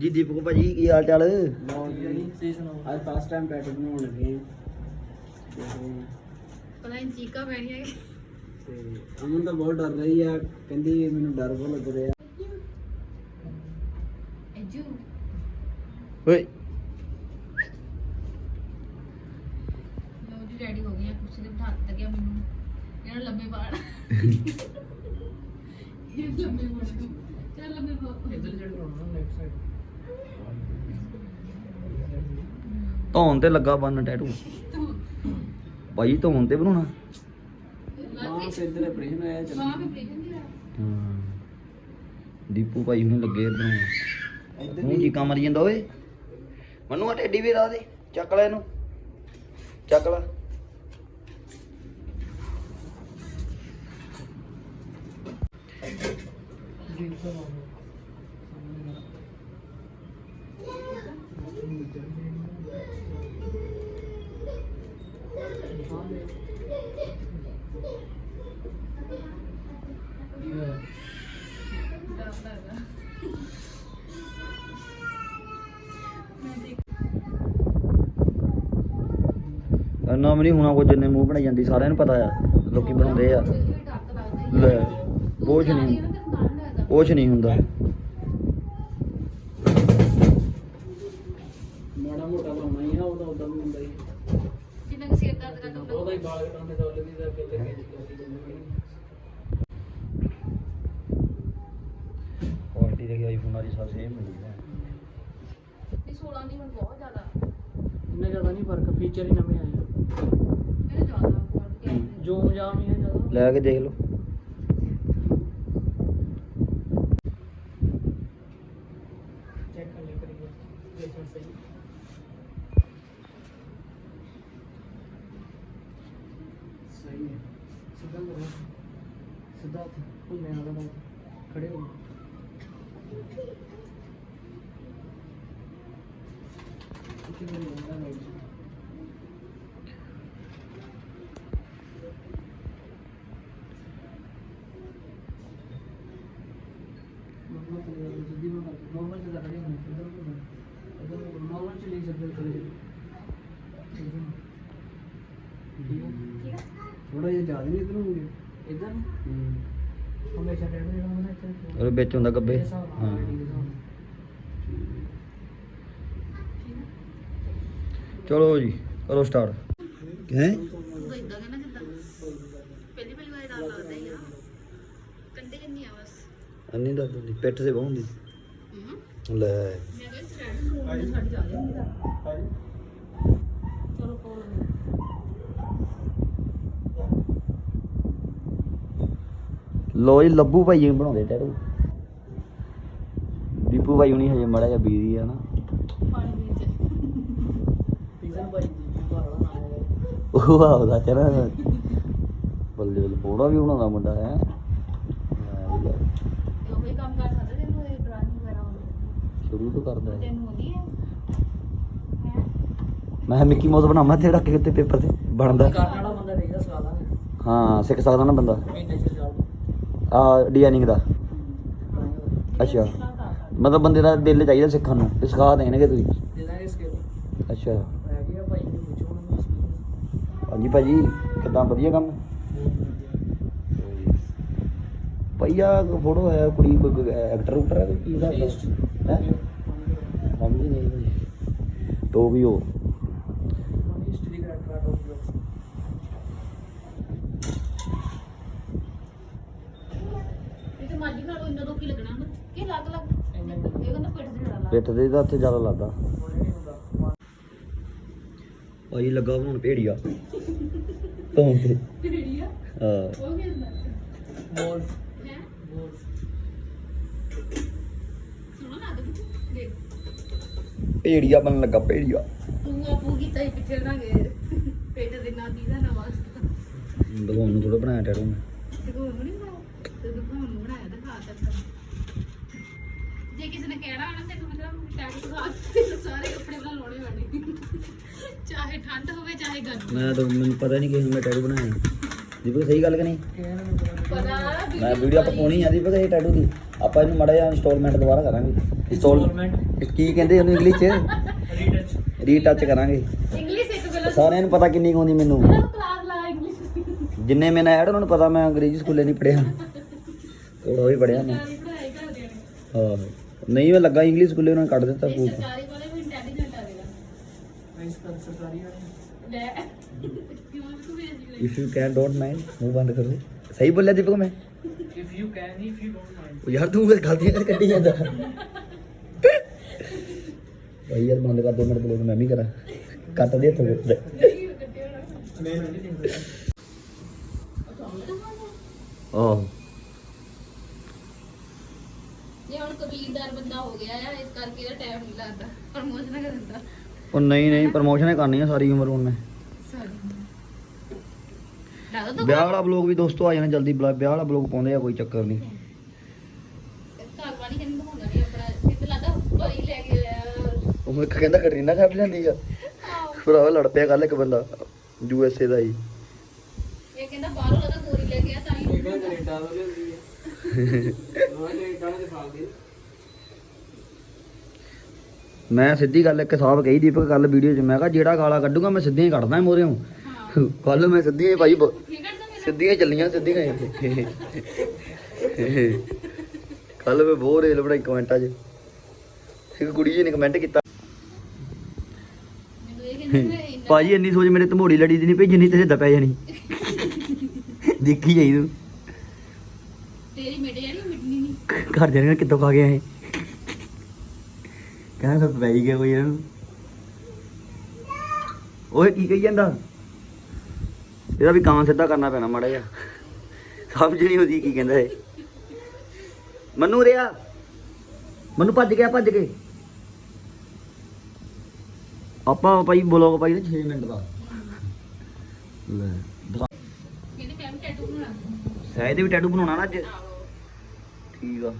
ਜੀ ਦੀਪਕ ਭਾਜੀ ਕੀ ਹਾਲ ਚਾਲ? ਅੱਜ ਫਸਟ ਟਾਈਮ ਟੈਟੂ ਬਣਾਉਣ ਲੱਗੇ ਹਾਂ ਤੇ ਪਤਾ ਨਹੀਂ ਚੀਕਾ ਪੈਣੀਆਂ ਕਿ। ਤੇ ਅਮਨ ਤਾਂ ਬਹੁਤ ਡਰ ਰਹੀ ਆ ਕਹਿੰਦੀ ਮੈਨੂੰ ਡਰ ਬਹੁਤ ਲੱਗ ਰਿਹਾ। ਐਜੂ। ਓਏ। ਲੋ ਜੀ ਰੈਡੀ ਹੋ ਗਏ ਆ। ਕੁਰਸੀ ਤੇ ਬਿਠਾ ਦਿੱਤਾ ਗਿਆ ਮੈਨੂੰ। ਇਹਨਾਂ ਲੰਮੇ ਬਾੜ ਇਹ ਲੰਮੇ ਬਾੜ ਚੱਲ ਲੰਮੇ ਬਾੜ ਇੱਧਰ ਜਿਹੜਾ ਬਣਾਉਣਾ ਲੈਫਟ ਸਾਈਡ ਧੌਣ ਤੇ ਲੱਗਾ ਬੰਨ ਟੈਟੂ ਭਾਈ ਧੌਣ ਤੇ ਬਣਾਉਣਾ? ਮਾਂ ਤੇ ਇੱਧਰ ਆਪਰੇਸ਼ਨ ਹੋਇਆ ਚੱਲ। ਮਾਂ ਵੀ ਪ੍ਰੇਸ਼ਨ ਦੀ ਹਾਂ। ਦੀਪੂ ਭਾਈ ਹੁਣੇ ਲੱਗੇ ਇੱਧਰ ਤੂੰ ਜੀ ਮਰੀ ਜਾਂਦਾ ਓਏ। ਮੈਨੂੰ ਆ ਟੇਡੀ ਵੀ ਲਾ ਦੇ ਚੱਕ ਲੈ ਇਹਨੂੰ। ਚੱਕ ਲੈ। ਨਾ ਨਹੀਂ ਹੋਣਾ ਕੁਝ ਜਿੰਨੇ ਮੂੰਹ ਬਣਾਈ ਜਾਂਦੀ ਸਾਰਿਆਂ ਨੂੰ ਪਤਾ ਆ ਲੋਕੀ ਬਣਾਉਂਦੇ ਆ। ਲੈ ਕੁਛ ਨਹੀਂ ਕੁਛ ਨਹੀਂ ਹੁੰਦਾ। ਮਾੜਾ ਮੋਟਾ ਲਾਉਣਾ ਹੀ ਆ ਉਹਦਾ ਉਦਾਂ ਵੀ ਹੁੰਦਾ ਹੀ ਜਿੰਨਾ ਕਿ ਸਿਰ ਦਰਦ ਦਾ ਕੰਮ ਉਹਦਾ ਹੀ ਬਾਲ ਕਟਾਉਂਦੇ ਤਾਂ ਉਹਦੇ ਵੀ ਦਾ ਕਿੱਲੇ ਕੇ ਲੋਕੀ ਜਾਂਦੇ ਕੁਆਲਿਟੀ ਦੇ ਆਈਫੋਨ ਵਾਲੀ ਸਭ ਸੇਮ ਮਿਲੀ ਹੈ ਨਹੀਂ 16 ਦੀ ਹੁਣ ਬਹੁਤ ਜ਼ਿਆਦਾ। ਇੰਨਾ ਜ਼ਿਆਦਾ ਨਹੀਂ ਫ਼ਰਕ ਫੀਚਰ ਹੀ ਨਵੇਂ ਆਏ ਮੇਰੇ ਜ਼ਿਆਦਾ ਕੁਆਲਿਟੀ ਜੂਮ ਜਾਮ ਹੀ। ਹੈ ਜ਼ਿਆਦਾ ਲੈ ਕੇ ਦੇਖ ਲਓ। ਚੈੱਕ ਕਰ ਲੈ ਕਰੀਏ ਪਲੇਸਮੈਂਟ ਸਹੀ। ਸਹੀ ਹੈ। ਸਿੱਧਾ ਕਰੋ। ਸਿੱਧਾ ਭੁੱਲੇ ਵਾਲਾ ਬਾਤ ਖੜੇ ਹੋ। ਕਿਤੇ ਨਹੀਂ ਹੁੰਦਾ ਨਹੀਂ ਚਲਾ ਖੜੇ ਹੋਣੇ ਇਧਰ? को ਉਹ ਵਿੱਚ ਹੁੰਦਾ ਗੱਬੇ। ਚਲੋ ਜੀ ਕਰੋ ਸਟਾਰਟ ਹੈ? ਅੰਨੀ ਦਾ ਦੁਨੀ ਪਿੱਠ ਤੇ ਬਹੁੰਦੀ ਲੈ। ਮੈਂ ਕਹਿੰਦਾ ਸਟੈਂਡ ਛੱਡ ਜਾ ਲੈਂਦਾ ਚਲੋ ਕੋਲ ਲੋ ਜੀ ਲੱਭੂ ਭਾਈ ਜੀ ਬਣਾਉਂਦੇ ਟੈਟੂ ਦੀਪੂ ਭਾਈ ਹੁਣੀ ਹਜੇ ਮੜਾ ਜਿਹਾ ਬੀਜੀ ਆ ਨਾ। ਉਹ ਆਉਦਾ ਚਰਾ ਬੱਲੇ ਬੱਲੇ ਪੋੜਾ ਵੀ ਬਣਾਉਂਦਾ ਮੁੰਡਾ ਹੈ। ਸ਼ੁਰੂ ਤੋਂ ਕਰਦਾ ਹੈ। ਮੈਂ ਮਿੱਕੀ ਮਾਊਸ ਬਣਾਵਾਂ ਤੇ ਰੱਖ ਕੇ ਉੱਤੇ ਪੇਪਰ ਤੇ ਬਣਦਾ। ਹਾਂ ਸਿੱਖ ਸਕਦਾ ਨਾ ਬੰਦਾ। ਆ ਡਿਜ਼ਾਈਨਿੰਗ ਦਾ। ਅੱਛਾ। ਮਤਲਬ ਬੰਦੇ ਦਾ ਦਿਲ ਚਾਹੀਦਾ ਸਿੱਖਣ ਨੂੰ, ਤੇ ਸਿਖਾ ਦੇਣਗੇ ਤੁਸੀਂ। ਅੱਛਾ। ਹਾਂਜੀ ਭਾਜੀ, ਕਿਦਾਂ? ਵਧੀਆ ਕੰਮ? ਭਈਆ ਫੋਟੋ ਹੈ, ਕੁੜੀ ਕੋਈ ਐਕਟਰ ਉਕਟਰ ਹੈ ਕੀ ਦਾ ਹੈ? ਸਮਝ ਨਹੀਂ ਭਾਜੀ। ਤੋ ਵੀ ਉਹ ਹਿਸਟਰੀ ਕਰੈਕਟਰ ਆਟ ਆਫ ਇਹ ਤੇ ਮਾਜੀ ਨਾਲ ਇੰਨਾ ਤੋਂ ਕੀ ਲੱਗਣਾ ਨਾ ਕਿ ਲੱਗ ਲੱਗ? ਇਹ ਕਹਿੰਦਾ ਪਿੱਠ ਦੇ ਦਾ ਉੱਥੇ ਜ਼ਿਆਦਾ ਲੱਗਦਾ। ਹੋਣੇ ਭਾਜੀ ਲੱਗਾ ਬਣਾਉਣ ਭੇੜੀਆ। ਤੋਂ ਤੇ। ਪੀੜੀਆ ਹਾਂ। ਉਹ ਕੀ ਹੁੰਦਾ? ਮੋਰ ਹੈ? ਮੋਰ ਸੁਣੋ ਨਾ ਦੇਖ। ਭੇੜੀਆ ਬਣਨ ਲੱਗਾ ਭੇੜੀਆ। ਤੂੰ ਆਪੂ ਕੀਤਾ ਹੀ ਪਿੱਛੇ ਨਾ ਗਏ ਪਿੱਠ ਦੇ ਨਾਲ ਦੀ ਦਾ ਨਾ ਵਾਸਤਾ ਭਗਵਾਨ ਨੂੰ ਥੋੜਾ ਬਣਾਇਆ ਟੈਟੂ ਮੈਂ ਤੇ ਕੋਈ ਨਹੀਂ ਬਣਾਇਆ ਤੇ ਤੂੰ ਭਗਵਾਨ ਨੂੰ ਬਣਾਇਆ ਤਾਂ ਖਾ ਤਾ ਜੇ ਕਿਸੇ ਨੇ ਕਹਿਣਾ ਹੋਣਾ ਤੈਨੂੰ ਮਤਲਬ ਟੈਟੂ ਖਾ ਤੇ ਸਾਰੇ ਕੱਪੜੇ ਬਣਾ ਲਾਉਣੇ ਪੈਣੇ। ਚਾਹੇ ਠੰਡ ਹੋਵੇ ਚਾਹੇ ਗਰਮੀ ਮੈਂ ਤਾਂ ਮੈਨੂੰ ਪਤਾ ਨਹੀਂ ਕਿ ਮੈਂ ਟੈਟੂ ਬਣਾਇਆ। ਦੀਪਕ ਸਹੀ ਗੱਲ ਕਿ ਨਹੀਂ? ਪਤਾ ਮੈਂ ਵੀਡੀਓ ਆਪਾਂ ਪਾਉਣੀ ਆ ਦੀਪਕ ਇਹ ਟੈਟੂ ਦੀ। ਆਪਾਂ ਇਹਨੂੰ ਮੜਾ ਜਿਹਾ ਇੰਸਟਾਲਮੈਂਟ ਦੁਬਾਰਾ ਕਰਾਂਗੇ। ਇੰਸਟਾਲਮੈਂਟ ਕੀ ਕਹਿੰਦੇ ਉਹਨੂੰ ਇੰਗਲਿਸ਼ ਚ? ਰੀਟੱਚ ਕਰਾਂਗੇ। ਇੰਗਲਿਸ਼ ਇੱਕ ਪਹਿਲਾਂ ਸਾਰਿਆਂ ਨੂੰ ਪਤਾ ਕਿੰਨੀ ਆਉਂਦੀ ਮੈਨੂੰ। ਕਲਾਸ ਲਾ ਇੰਗਲਿਸ਼ ਜਿੰਨੇ ਮੈਂ ਐਡ ਉਹਨਾਂ ਨੂੰ ਪਤਾ ਮੈਂ ਅੰਗਰੇਜ਼ੀ ਸਕੂਲੇ ਨਹੀਂ ਪੜਿਆ ਥੋੜਾ ਵੀ ਪੜਿਆ ਮੈਂ। ਹਾਂ। ਨਹੀਂ ਮੈਂ ਲੱਗਾ ਇੰਗਲਿਸ਼ ਸਕੂਲੇ ਉਹਨਾਂ ਨੇ ਕੱਢ ਦਿੱਤਾ ਫੂਕ ਸਰਕਾਰੀ ਵਾਲੇ ਵੀ ਇੰਟੈਲੀਜੈਂਟ ਆ ਦੇਗਾ ਮੈਂ ਇਸ ਪਰ ਸਰਕਾਰੀ ਵਾਲੇ ਲੈ। ਕਿਉਂ ਤੂੰ ਵੀ ਅਜੀਬ if you can don't mind ਮੂੰਹ ਬੰਦ ਕਰ। ਦੇ ਸਹੀ ਬੋਲਿਆ ਦੀਪਕ ਮੈਂ? If you can if you don't mind ਉਹ ਯਾਰ ਤੂੰ ਫਿਰ ਗਲਤੀਆਂ ਕਰ ਕੱਢੀ ਜਾਂਦਾ। ਭਾਈ ਯਾਰ ਬੰਦ ਕਰ ਦੋ ਮਿੰਟ ਬਲੋਗ ਮੈਂ ਵੀ ਕਰਾਂ। ਕੱਟ ਦੇ ਹੱਥੋਂ। ਨਹੀਂ ਦੇਖਦਾ ਆਹ। ਇਹ ਹੁਣ ਕਬੀਲਦਾਰ ਬੰਦਾ ਹੋ ਗਿਆ ਆ ਇਸ ਕਰਕੇ ਇਹਦਾ ਟਾਈਮ ਨਹੀਂ ਲੱਗਦਾ ਪ੍ਰਮੋਸ਼ਨ ਕਰ ਦਿੰਦਾ ਉਹ ਨਹੀਂ ਨਹੀਂ ਪ੍ਰਮੋਸ਼ਨ ਕਰਨੀ ਆ ਸਾਰੀ ਉਮਰ ਉਹਨੇ ਸਾਰੀ ਲੱਗਦਾ ਵਿਆਹ ਵਾਲਾ ਬਲੌਗ ਵੀ ਦੋਸਤੋ ਆ ਜਾਣਾ ਜਲਦੀ ਬਲਾ- ਵਿਆਹ ਵਾਲਾ ਬਲੌਗ ਪਾਉਂਦੇ ਆ ਕੋਈ ਚੱਕਰ ਨਹੀਂ। ਘਰ ਵਾਲੀ ਕਹਿੰਦੀ ਦਿਖਾਉਂਦਾ ਨਹੀਂ ਆਪਣਾ ਕਿਤੇ ਲੱਗਦਾ ਭਾਈ ਲੈ ਕੇ ਆਇਆ। ਉਹ ਇੱਕ ਕਹਿੰਦਾ ਕਟਰੀਨਾ ਲੈਂਦੀ ਆ। ਭਰਾ ਲੜ ਪਿਆ ਕੱਲ ਇੱਕ ਬੰਦਾ ਯੂ ਐਸ ਏ ਦਾ ਹੀ। ਇਹ ਕਹਿੰਦਾ ਬਾਹਰੋਂ ਲੱਗਦਾ ਗੋਰੀ ਲੈ ਕੇ ਆ ਤਾਂ ਹੀ। ਇਹਦਾ ਕੈਨੇਡਾ ਵਾਲੇ ਹੁੰਦੀ ਹੈ ਉਹ ਕੈਨੇਡਾ ਵਾਲੇ ਫਾਲਦੇ ਮੈਂ ਸਿੱਧੀ ਗੱਲ ਇੱਕ ਸਾਹਬ ਕਹੀ ਦੀਪਕ ਕੱਲ ਵੀਡੀਓ 'ਚ ਮੈਂ ਕਿਹਾ ਜਿਹੜਾ ਗਾਲਾਂ ਕੱਢੂਗਾ ਮੈਂ ਸਿੱਧੀਆਂ ਹੀ ਕੱਢਦਾ ਮੋਰਿਓਂ ਹਾਂ। ਕੱਲ ਮੈਂ ਸਿੱਧੀਆਂ ਹੀ ਭਾਈ ਤਾਂ ਸਿੱਧੀਆਂ ਹੀ ਚੱਲੀਆਂ ਸਿੱਧੀਆਂ ਕੱਲ ਮੈਂ ਬਹੁਤ ਰੇਲ ਬਣਾਈ ਕਮੈਂਟਾਂ 'ਚ। ਇੱਕ ਕੁੜੀ ਜੀ ਨੇ ਕਮੈਂਟ ਕੀਤਾ ਭਾਜੀ ਇੰਨੀ ਸੋਚ ਮੇਰੇ ਧਮੋੜੀ ਲੜੀ ਦੀ ਨਹੀਂ ਭਈ ਜਿੰਨੀ ਤੇਰੇ ਦਪੈ ਜਾਣੀ। ਦੇਖੀ ਜਾਈ ਤੂੰ। ਤੇਰੀ ਮਿਟ ਜਾਣੀ ਮਿਟਣੀ ਨਹੀਂ ਘਰ ਜਾਣਾ ਕਿੱਥੋਂ ਖਾ ਗਿਆ ਇਹ ਕਹਿੰਦਾ ਸਭ ਪੈ ਗਿਆ ਕੋਈ ਇਹਨੂੰ? ਓਏ ਕੀ ਕਹੀ ਜਾਂਦਾ? ਇਹਦਾ ਵੀ ਕਾਂ ਸਿੱਧਾ ਕਰਨਾ ਪੈਣਾ ਮਾੜਾ ਜਿਹਾ। ਸਮਝ ਨਹੀਂ ਆਉਂਦੀ ਕੀ ਕਹਿੰਦਾ ਇਹ। ਮਨੂ ਰਿਆ? ਮਨੂ ਭੱਜ ਗਿਆ ਭੱਜ ਕੇ। ਆਪਾਂ ਭਾਈ ਬਲੌਗ ਪਾਈ ਨਾ 6 ਮਿੰਟ ਦਾ। ਲੈ। ਕਹਿੰਦੀ ਮੈਂ ਟੈਟੂ ਬਣਾਉਣਾ। ਸਾਇਦ ਵੀ ਟੈਟੂ ਬਣਾਉਣਾ ਨਾ ਅੱਜ? ਠੀਕ ਆ।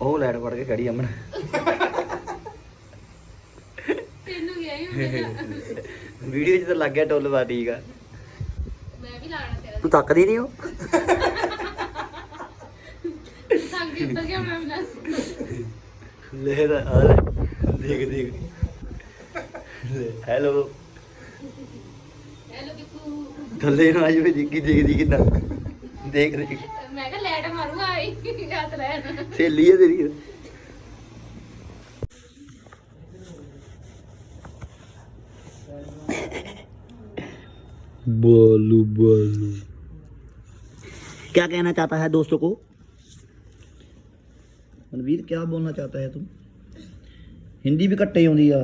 ਉਹ ਲੈਟ ਫੜ ਕੇ ਖੜੀ ਅਮਨ। ਤੈਨੂੰ ਗਿਆ ਹੀ ਹੁੰਦਾ ਵੀਡੀਓ 'ਚ ਤਾਂ ਲੱਗ ਗਿਆ ਟੁੱਲ ਵਾ ਠੀਕ ਆ। ਮੈਂ ਵੀ ਲਾਣਾ ਤੇਰਾ। ਤੂੰ ਤੱਕਦੀ ਨਹੀਂ ਉਹ? ਸੰਗ ਦੇ ਉੱਤਰ ਗਿਆ ਮੈਂ ਬਣਾ ਲੈ ਦਾ ਆ ਲੈ। ਦੇਖ ਦੇਖ। ਹੈਲੋ। ਹੈਲੋ ਕਿਕੂ ਥੱਲੇ ਨੂੰ ਆ ਜਾਵੇ ਦੇਖੀ ਦੇਖਦੀ ਕਿੰਨਾ ਦੇਖ ਦੇਖ। ਯਾਦ ਰਹਿਣ ਸਹੇਲੀ ਹੈ ਤੇਰੀ बोलू बोलू क्या कहना चाहता है दोस्तों को मनवीर क्या बोलना चाहता है तू हिंदी भी घट्टे आती है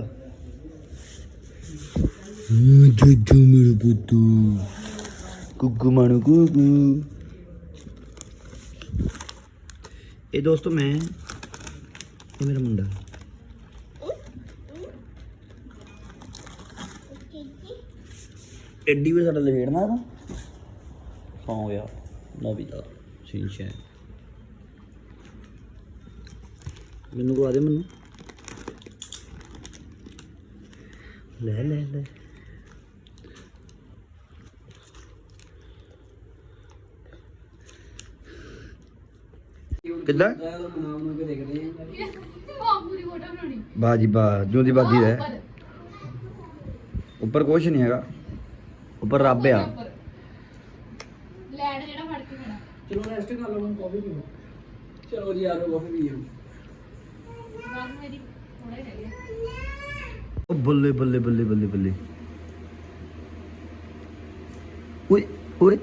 जज्जू मेरे पुत्तू गुग्गू मानू गुग्गू ਇਹ ਦੋਸਤੋ ਮੈਂ, ਇਹ ਮੇਰਾ ਮੁੰਡਾ। ਐਡੀ ਵੀ ਸਾਡਾ ਲਵੇੜਨਾ ਤਾਂ ਸੌ ਗਿਆ ਨੋਬੀਤਾ ਸ਼ਿਨਸ਼ੈਨ ਮੈਨੂੰ ਕਵਾ ਦੇ ਮੈਨੂੰ। ਲੈ ਲੈ ਲੈ। ਕਿੱਦਾਂ? ਆ। ਫੋਟੋ ਬਣਾਉਣੀ ਬਾਜੀ ਬਾ ਜੂਦੀ ਬਾਦੀ ਰਹਿ। ਉੱਪਰ, ਕੁਛ ਨਹੀਂ ਹੈਗਾ। ਉੱਪਰ ਰੱਬ ਆ। ਲੈਟ ਜਿਹੜਾ ਫੜ ਕੇ ਖੜਾ। ਚਲੋ ਰੈਸਟ ਕਰ ਲਓ ਹੁਣ ਕਾਫੀ ਪੀਓ। ਚਲੋ ਜੀ ਆਰੋ ਕਾਫੀ ਪੀਓ ਬਸ ਮੇਰੀ ਥੋੜਾ ਹੀ ਰਹਿ ਗਿਆ ਉਹ ਬੱਲੇ ਬੱਲੇ ਬੱਲੇ ਬੱਲੇ ਬੱਲੇ। ਓਏ ਓਏ।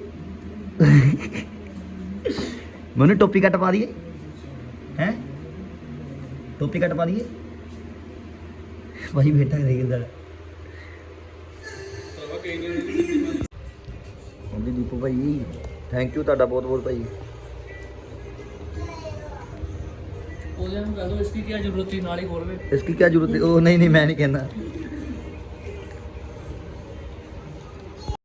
ਮਨੂੰ ਟੋਪੀ ਕੱਟ ਪਾ ਦਈਏ। ਹੈ ਟੋਪੀ ਕੱਟ ਪਾ ਦਈਏ ਭਾਈ ਬੇਟਾ ਦੇ ਕਿਦਾਂ ਹਾਂਜੀ ਦੀਪੂ ਭਾਈ ਥੈਂਕ ਯੂ ਤੁਹਾਡਾ ਬਹੁਤ ਬਹੁਤ ਭਾਈ ਉਹਦੇ ਨੂੰ ਕਹਿੰਦਾ ਇਸ ਦੀ ਕੀ ਜ਼ਰੂਰਤ ਸੀ ਨਾਲ ਹੀ ਖੋਲਵੇ इसकी क्या जरूरत है ओ नहीं नहीं मैं नहीं कहना